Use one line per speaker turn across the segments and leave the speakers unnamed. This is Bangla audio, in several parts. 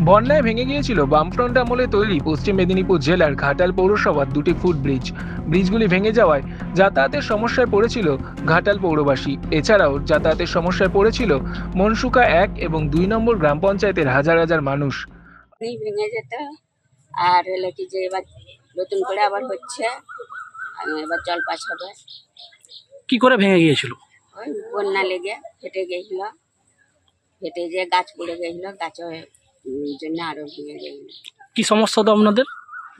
বন্যায় ভেঙে গিয়েছিল বামফ্রন্ট আমলে তৈরি পশ্চিম মেদিনীপুর জেলার ঘাটাল পৌরসভার দুটি ফুট ব্রিজ। ব্রিজগুলি ভেঙে যাওয়ায় যাতায়াতের সমস্যায় পড়েছিল ঘাটাল পৌরবাসী। এছাড়াও যাতায়াতের সমস্যায় পড়েছিল মনসুকা এক এবং দুই নম্বর গ্রাম পঞ্চায়েতের হাজার হাজার মানুষ।
এই ভেঙে যেত। আর হলো কি যে এবার নতুন করে আবার হচ্ছে। আর এবার জল পাস হবে।
কি করে ভেঙে গিয়েছিল?
ওই বন্যা লেগে ফেটে গেছিল ফেটে যে গাছ পড়ে গেছিল উম, জন্য আরও ভেঙে গেছিল
কি সমস্যা তো আপনাদের?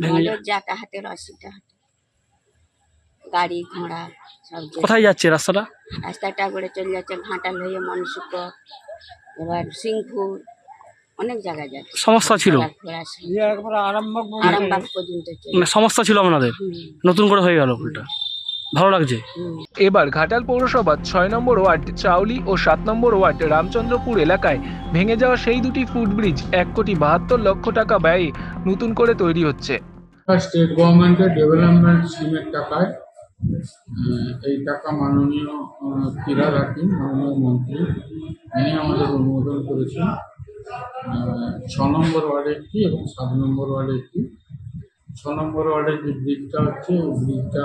ভেঙে
আমাদের
যায়।
যাতায়াতের অসুবিধা গাড়ি ঘোড়া সব
কোথায় যাচ্ছে রাস্তাটা?
রাস্তাটা করে চলে যাচ্ছে ঘাটাল হয়ে মনসুক এবার সিংপুর অনেক জায়গায় যাচ্ছে।
সমস্যা ছিল?
আরামবাগ পর্যন্ত
মানে সমস্যা ছিল আপনাদের? নতুন করে হয়ে গেল উল্টা ভালো লাগছে?
এবার ঘাটাল পৌরসভার ছয় নম্বর ওয়ার্ড চাউলি ও সাত নম্বর ওয়ার্ড রামচন্দ্রপুর এলাকায় ভেঙে যাওয়া সেই দুটি ফুট ব্রিজ এক কোটি বাহাত্তর লক্ষ টাকা ব্যয়ে নতুন করে তৈরি হচ্ছে।
স্টেট গভর্নমেন্টের ডেভেলপমেন্ট স্কিমের টাকায় এই টাকা মাননীয় ফিরাদ হাকিম মাননীয় মন্ত্রী ইনি আমাদের অনুমোদন করেছেন। ছ নম্বর ওয়ার্ডে একটি এবং সাত নম্বর ওয়ার্ডে একটি। ছ নম্বর ওয়ার্ডের যে ব্রিজটা হচ্ছে ওই ব্রিজটা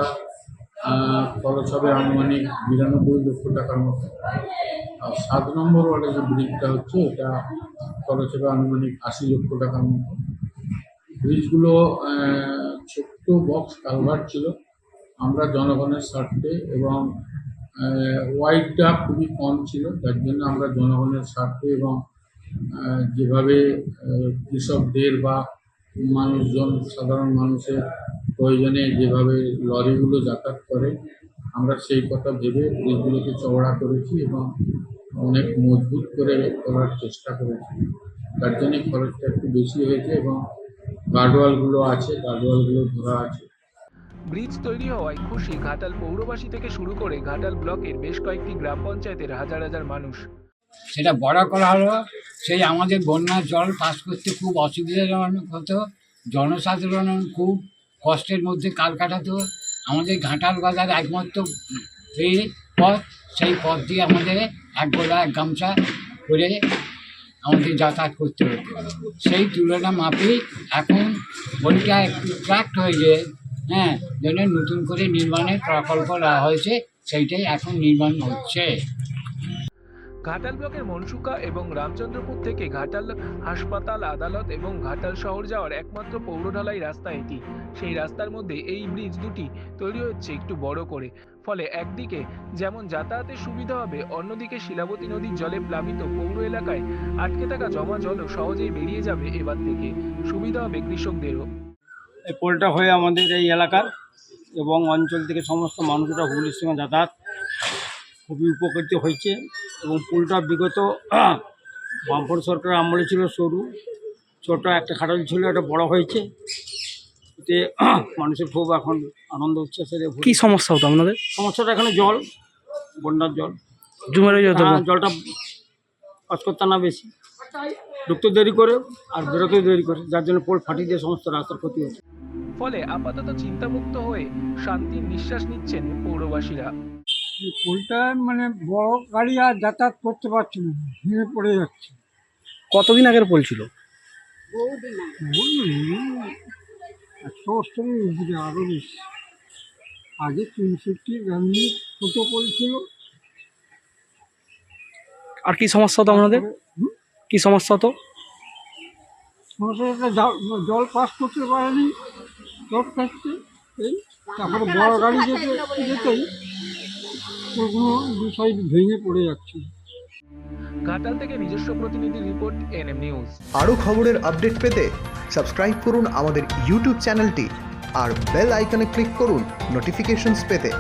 খরচ হবে আনুমানিক বিরানব্বই লক্ষ টাকার মতো। আর সাত নম্বর ওয়ার্ডে যে ব্রিজটা হচ্ছে, এটা খরচ হবে আনুমানিক আশি লক্ষ টাকার মতো। ব্রিজগুলো ছোট্ট বক্স কালভার্ট ছিল। আমরা জনগণের স্বার্থে এবং ওয়াইডটা খুবই কম ছিল। যার জন্য আমরা জনগণের স্বার্থে এবং যেভাবে কৃষকদের বা মানুষজন, সাধারণ মানুষের প্রয়োজনে যেভাবে লরিগুলো যাতায়াত করে আমরা সেই কথা ভেবে ব্রিজগুলোকে চওড়া করেছি এবং অনেক মজবুত করে করার চেষ্টা করেছি। তার জন্য খরচটা একটু বেশি হয়েছে এবং গার্ডওয়ালগুলো আছে গার্ডওয়ালগুলো ধরা আছে।
ব্রিজ তৈরি হওয়ায় খুশি ঘাটাল পৌরবাসী থেকে শুরু করে ঘাটাল ব্লকের বেশ কয়েকটি গ্রাম পঞ্চায়েতের হাজার হাজার মানুষ।
সেটা বড় করা হলো সেই আমাদের বন্যার জল পাস করতে খুব অসুবিধাজনক হতো জনসাধারণ খুব কষ্টের মধ্যে কাল কাটাতো। আমাদের ঘাটাল বাজার একমাত্র এই পথ, সেই পথ দিয়ে আমাদের এক গোলা, এক গামছা করে আমাদের যাতায়াত করতে হতো। সেই তুলনা মাপেই এখন বইটা একটু ট্র্যাক্ট হয়ে যায় হ্যাঁ জন্য নতুন করে নির্মাণের প্রকল্প হয়েছে, সেইটাই এখন নির্মাণ হচ্ছে।
ঘাটাল ব্লকের মনসুকা এবং রামচন্দ্রপুর থেকে ঘাটাল হাসপাতাল, আদালত এবং ঘাটাল শহর যাওয়ার একমাত্র পৌর ঢালাই রাস্তা এটি। সেই রাস্তার মধ্যে এই ব্রিজ দুটি তৈরি হচ্ছে একটু বড় করে। ফলে একদিকে যেমন যাতায়াতের সুবিধা হবে, অন্যদিকে শিলাবতী নদীর জলে প্লাবিত পৌর এলাকায় আটকে থাকা জমা জলও সহজেই বেরিয়ে যাবে এবার থেকে। সুবিধা হবে কৃষকদেরও।
এই পোলটা হয়ে আমাদের এই এলাকার এবং অঞ্চল থেকে সমস্ত মানুষরা হুগলির সঙ্গে যাতায়াত খুবই উপকৃত হয়েছে এবং পুলটা বিগত বামফ্রন্ট সরকার আমলে ছিল সরু ছোট একটা খাটাল ছিল একটা বড় হয়েছে। এতে মানুষের খুব এখন আনন্দ উচ্ছ্বাসের
কি সমস্যা হতো আপনাদের?
সমস্যাটা এখানে জল বন্যার জল।
জমে রয়ে যেত
হ্যাঁ, জলটা পাস করতে না বেশি। ঢুকতে দেরি করে আর বেরোতে দেরি করে যার জন্য পোল ফাটিয়ে দিয়ে সমস্ত রাস্তার ক্ষতি হচ্ছে।
ফলে আপাতত চিন্তামুক্ত হয়ে শান্তির নিঃশ্বাস নিচ্ছেন পৌরবাসীরা।
পোলটা মানে বড় গাড়ি আর যাতায়াত করতে পারছে না ভেঙে পড়ে যাচ্ছে।
কতদিন আগের পোল ছিল।
একশো বছরের উপরে আরও বেশি। আগে তিনশোটি গান্ধী ছোট পোল ছিল।
আর কি সমস্যা হতো আপনাদের? কি সমস্যা হতো?
সমস্যাটা জল- পাস করতে পারেনি জল থাকতে এই তারপরে বড় গাড়ি যেতে যেতেই ওগুলো দু সাইড ভেঙে পড়ে যাচ্ছে।
ঘাটাল থেকে নিজস্ব প্রতিনিধি রিপোর্ট এনএম নিউজ।
আরও খবরের আপডেট পেতে সাবস্ক্রাইব করুন আমাদের ইউটিউব চ্যানেলটি আর বেল আইকনে ক্লিক করুন নোটিফিকেশনস পেতে।